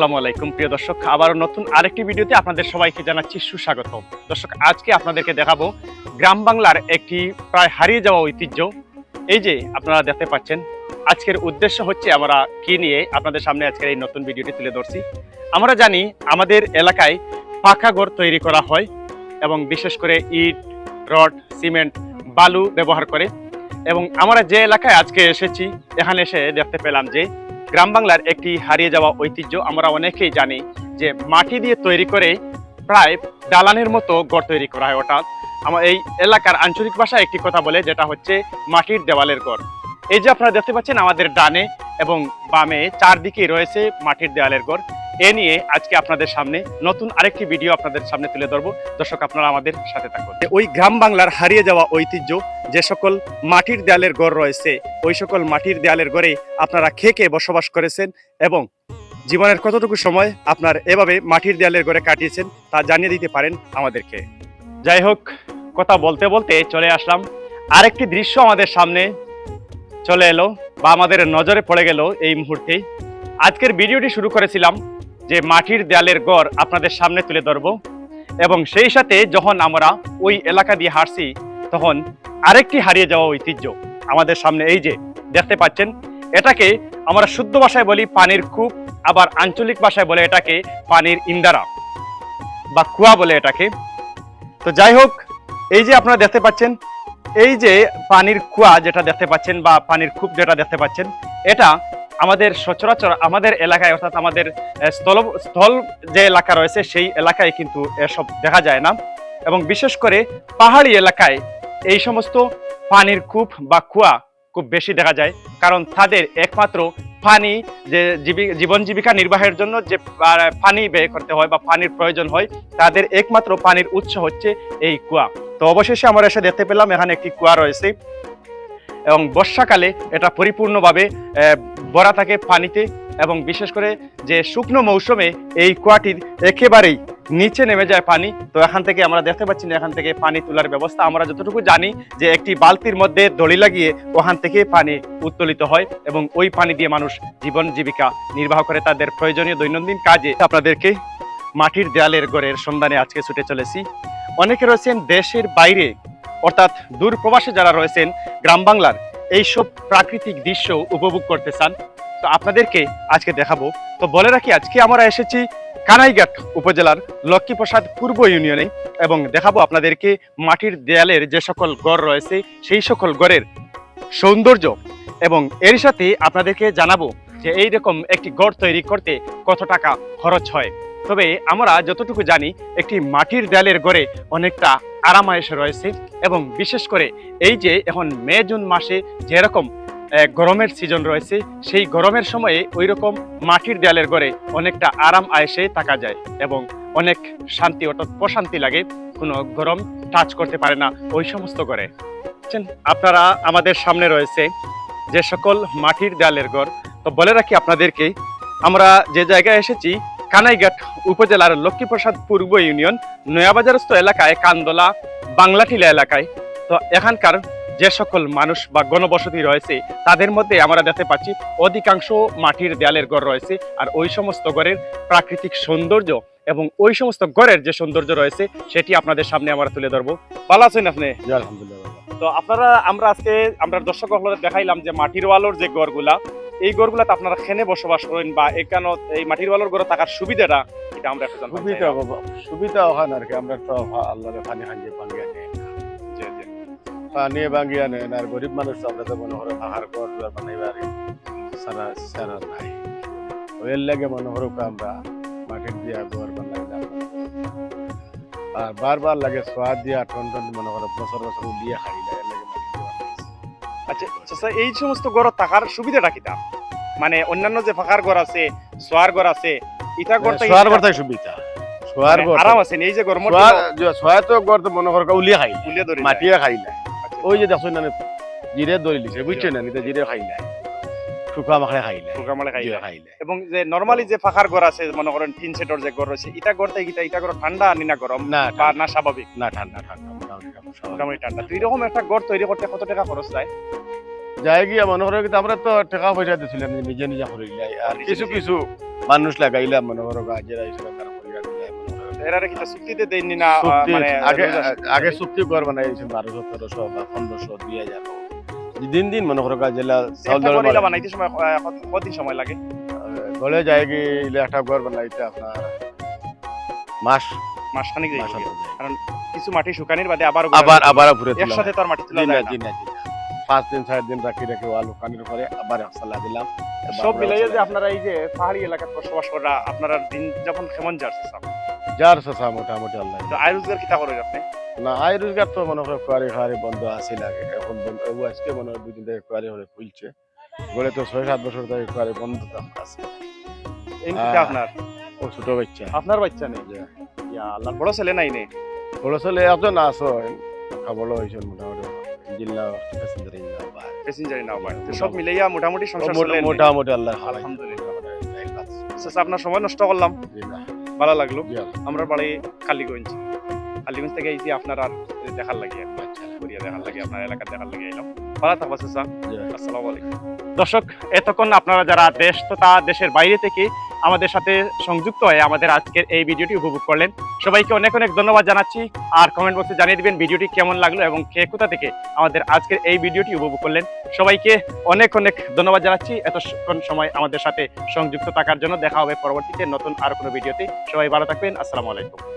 আসসালামু আলাইকুম, প্রিয় দর্শক। আবারও নতুন আরেকটি ভিডিওতে আপনাদের সবাইকে জানাচ্ছি সুস্বাগত দর্শক, আজকে আপনাদেরকে দেখাবো গ্রাম বাংলার একটি প্রায় হারিয়ে যাওয়া ঐতিহ্য। এই যে আপনারা দেখতে পাচ্ছেন, আজকের উদ্দেশ্য হচ্ছে আমরা কি নিয়ে আপনাদের সামনে আজকের এই নতুন ভিডিওটি তুলে ধরছি। আমরা জানি আমাদের এলাকায় পাকা ঘর তৈরি করা হয় এবং বিশেষ করে ইট, রড, সিমেন্ট, বালু ব্যবহার করে। এবং আমরা যে এলাকায় আজকে এসেছি, এখানে এসে দেখতে পেলাম যে গ্রাম বাংলার একটি হারিয়ে যাওয়া ঐতিহ্য আমরা অনেকেই জানি যে মাটি দিয়ে তৈরি করে প্রায় দালানের মতো গড় তৈরি করা হয়। অর্থাৎ আমার এই এলাকার আঞ্চলিক ভাষায় একটি কথা বলে, যেটা হচ্ছে মাটির দেওয়ালের গড় এই যে আপনারা দেখতে পাচ্ছেন আমাদের ডানে এবং বামে চারদিকে রয়েছে মাটির দেওয়ালের ঘর। এ নিয়ে আজকে আপনাদের সামনে নতুন আরেকটি ভিডিও আপনাদের সামনে তুলে ধরবো। দর্শক, আপনারা আমাদের সাথে থাকুন। ওই গ্রাম বাংলার হারিয়ে যাওয়া ঐতিহ্য, যে সকল মাটির দেয়ালের গড় রয়েছে, ওই সকল মাটির দেয়ালের গড়ে আপনারা খেয়ে বসবাস করেছেন এবং জীবনের কতটুকু সময় আপনার এভাবে মাটির দেয়ালের গড়ে কাটিয়েছেন তা জানিয়ে দিতে পারেন আমাদেরকে। যাই হোক, কথা বলতে বলতে চলে আসলাম। আরেকটি দৃশ্য আমাদের সামনে চলে এলো বা আমাদের নজরে পড়ে গেল এই মুহূর্তে। আজকের ভিডিওটি শুরু করেছিলাম যে মাটির দেয়ালের গড় আপনাদের সামনে তুলে ধরবো। এবং সেই সাথে যখন আমরা ওই এলাকা দিয়ে হাঁটছি, তখন আরেকটি হারিয়ে যাওয়া ঐতিহ্য আমাদের সামনে এই যে, দেখতে পাচ্ছেন, এটাকে আমরা শুদ্ধ ভাষায় বলি পানির কূপ, আবার আঞ্চলিক ভাষায় বলে এটাকে পানির ইন্দারা বা কুয়া বলে এটাকে। তো যাই হোক, এই যে আপনারা দেখতে পাচ্ছেন, এই যে পানির কুয়া যেটা দেখতে পাচ্ছেন বা পানির কূপ যেটা দেখতে পাচ্ছেন, এটা আমাদের সচরাচর আমাদের এলাকায়, অর্থাৎ আমাদের স্থল স্থল যে এলাকা রয়েছে, সেই এলাকায় কিন্তু এসব দেখা যায় না। এবং বিশেষ করে পাহাড়ি এলাকায় এই সমস্ত পানির কূপ বা কুয়া খুব বেশি দেখা যায়। কারণ তাদের একমাত্র পানি যে জীবি- জীবন জীবিকা নির্বাহের জন্য যে পানি ব্যয় করতে হয় বা পানির প্রয়োজন হয়, তাদের একমাত্র পানির উৎস হচ্ছে এই কুয়া। তো অবশেষে আমরা এসে দেখতে পেলাম, এখানে একটি কুয়া রয়েছে। এবং বর্ষাকালে এটা পরিপূর্ণভাবে ভরা থাকে পানিতে এবং বিশেষ করে যে শুকনো মৌসুমে এই কুয়াটির একেবারেই নিচে নেমে যায় পানি। তো এখান থেকে আমরা দেখতে পাচ্ছি না, এখান থেকে পানি তোলার ব্যবস্থা। আমরা যতটুকু জানি যে একটি বালতির মধ্যে দড়ি লাগিয়ে ওখান থেকে পানি উত্তোলিত হয় এবং ওই পানি দিয়ে মানুষ জীবন জীবিকা নির্বাহ করে তাদের প্রয়োজনীয় দৈনন্দিন কাজে। আপনাদেরকে মাটির দেয়ালের গড়ের সন্ধানে আজকে ছুটে চলেছি। অনেকে রয়েছেন দেশের বাইরে, অর্থাৎ দূর প্রবাসে যারা রয়েছেন, গ্রাম বাংলার এইসব প্রাকৃতিক দৃশ্য উপভোগ করতে চান, তো আপনাদেরকে আজকে দেখাবো। তো বলে রাখি, আজকে আমরা এসেছি কানাইঘাট উপজেলার লক্ষ্মীপ্রসাদ পূর্ব ইউনিয়নে এবং দেখাবো আপনাদেরকে মাটির দেয়ালের যে সকল গড় রয়েছে, সেই সকল গড়ের সৌন্দর্য এবং এর সাথে আপনাদেরকে জানাব যে এই রকম একটি গড় তৈরি করতে কত টাকা খরচ হয়। তবে আমরা যতটুকু জানি, একটি মাটির দেয়ালের গড়ে অনেকটা আরামায়েশ রয়েছে এবং বিশেষ করে এই যে এখন মে, জুন মাসে যেরকম গরমের সিজন রয়েছে, সেই গরমের সময়ে ওই রকম মাটির দেয়ালের গড়ে অনেকটা আরাম আয়েসে থাকা যায় এবং অনেক শান্তি অর্থাৎ প্রশান্তি লাগে কোনো গরম টাচ করতে পারে না ওই সমস্ত ঘরে বুঝছেন? আপনারা আমাদের সামনে রয়েছে যে সকল মাটির দেয়ালের গড় তো বলে রাখি আপনাদেরকে, আমরা যে জায়গায় এসেছি কানাইঘাট উপজেলার লক্ষ্মীপ্রসাদ পূর্ব ইউনিয়ন নয়াবাজারস্থ এলাকায় কান্দলা বাংলাটিলা এলাকায়। তো এখানকার যে সকল মানুষ বা গণবসতি রয়েছে তাদের মধ্যে আমরা দেখতে পাচ্ছি অধিকাংশ মাটির দেয়ালের ঘর রয়েছে আর ওই সমস্ত ঘরের প্রাকৃতিক সৌন্দর্য এবং ওই সমস্ত ঘরের যে সৌন্দর্য রয়েছে সেটি আপনাদের সামনে আমরা তুলে ধরবো। ভালো আছেন আপনি? আলহামদুলিল্লাহ তো আপনারা আমরা আজকে আমরা দর্শক দেখাইলাম যে মাটির ওয়ালোর যে গড়গুলা এই গড়গুলাতে আপনারা খেনে বসবাস করেন বা এখানে এই মাটির ওয়ালোর গড়ে থাকার সুবিধাটা এটা আমরা একটু সুবিধা সুবিধা ওখানে আর কি আমরা তো আল্লাহ পানি হাঙ্গিয়ে ভাঙ্গিয়ে নেই পানি ভাঙ্গিয়ে নেন আর গরিব মানুষ তো আমরা তো মনে করো পাহাড় ঘর দুয়ার বানাইবার সারা সারা নাই। ওয়ের লাগে মনে করো আমরা মাটির দিয়া ঘর বানাইলাম। আর বারবার লাগে সোয়াদ দিয়া টন টন মনে করো বছর বছর উলিয়ে খাই আচ্ছা এই সমস্ত গড় থাকার সুবিধাটা কিটা মানে অন্যান্য যে ফাঁকার ঘর আছে সোয়ার ঘর আছে ইটা সোয়ার ঘর থেকে সুবিধা। সোয়ার ঘর আরাম আছে এই যে গরম সোয়ার তো ঘর তো মনে করো উলিয়ে খাই ধরে মাটিয়ে খাইলা। আচ্ছা, ওই যে দেখো না জিরে লিছে বুঝছ না? নিতে জিরে খাইলা। শুকা মাখায় খাইলা। পোকামালে খাই জিরে এবং যে নরমালি যে ফাঁকার ঘর আছে মনে করেন টিন সেটর যে ঘর রয়েছে ইটা ঘর থেকে ইটা ইটা ঘর ঠান্ডা নি না গরম না না স্বাভাবিক। না ঠান্ডা ঠান্ডা মোটামুটি ঠান্ডা, তো এরকম একটা ঘর তৈরি করতে কত টাকা খরচ যায়? যাই গিয়া মনে করো কিন্তু আমরা তো টাকা পয়সা দিছিলাম নিজে নিজে করিলাই আর কিছু কিছু। মানুষ লাগাইলাম মনে করো গাজেরা হিসেবে তারা করিয়া দিলাম এরারে কিটা চুক্তিতে দেননি না মানে আগে আগে চুক্তি কর মানে বারোশো তেরোশো বা পনেরোশো দুই হাজার। দিন দিন মনে করো গাজেলা চাউল দাল বানাইতে সময় কত- সময় লাগে? গলে যায় কি একটা ঘর বানাইতে আপনার মাস। মাসখানিক যায়। কিছু মাটি শুকানির বাদে আবার আবার আবার ঘুরে একসাথে তো আর মাটি তোলা যায় না। পাঁচ দিন ছয় দিন রাখি রাখি আলু কানির পরে আবার একসালা দিলাম। সব মিলাইয়ে যে আপনারা এই যে পাহাড়ি এলাকায় বসবাস করা আপনারা দিন যখন কেমন যাচ্ছে সব যার সসা মোটামুটি আল্লাহ তো আয় রোজগার কিতা করে আপনি? না আয় রোজগার তো মনে করো কুয়ারি বন্ধ আছে লাগে। এখন আজকে মনে হয় দুদিন থেকে কুয়ারি হলে খুলছে বলে তো ছয় সাত বছর থেকে কুয়ারি বন্ধ তো আছে। হ্যাঁ। আপনার? ও ছোট বাচ্চা। আপনার বাচ্চা নেই? ইয়া আল্লাহ বড় ছেলে নাই নেই বড় ছেলে একজন আছো খাবলো হয়েছে মোটামুটি। জিল্লা প্যাসেঞ্জার নাও তো সব মিলাইয়া মোটামুটি সংসার চলে মোটামুটি আল্লাহ আলহামদুলিল্লাহ। আচ্ছা, আপনার সময় নষ্ট করলাম। ভালো লাগল। আমরা বাড়ি কালীগঞ্জ কালীগঞ্জ থেকে এই যে আপনার আর দেখার লাগে। করিয়া দেখার লাগে আপনার এলাকা দেখার লাগে এলাম। ভালো থাকব আসসালামু আলাইকুম। দর্শক এতক্ষণ আপনারা যারা দেশ তো তথা দেশের বাইরে থেকে আমাদের সাথে সংযুক্ত হয়ে আমাদের আজকের এই ভিডিওটি উপভোগ করলেন। সবাইকে অনেক অনেক ধন্যবাদ জানাচ্ছি। আর কমেন্ট বক্সে জানিয়ে দিবেন ভিডিওটি কেমন লাগল এবং কে কোথা থেকে আমাদের আজকের এই ভিডিওটি উপভোগ করলেন। সবাইকে অনেক অনেক ধন্যবাদ জানাচ্ছি। এতক্ষণ সময় আমাদের সাথে সংযুক্ত থাকার জন্য দেখা হবে পরবর্তীতে নতুন আর কোনো ভিডিওতে। সবাই ভালো থাকবেন। আসসালামু আলাইকুম।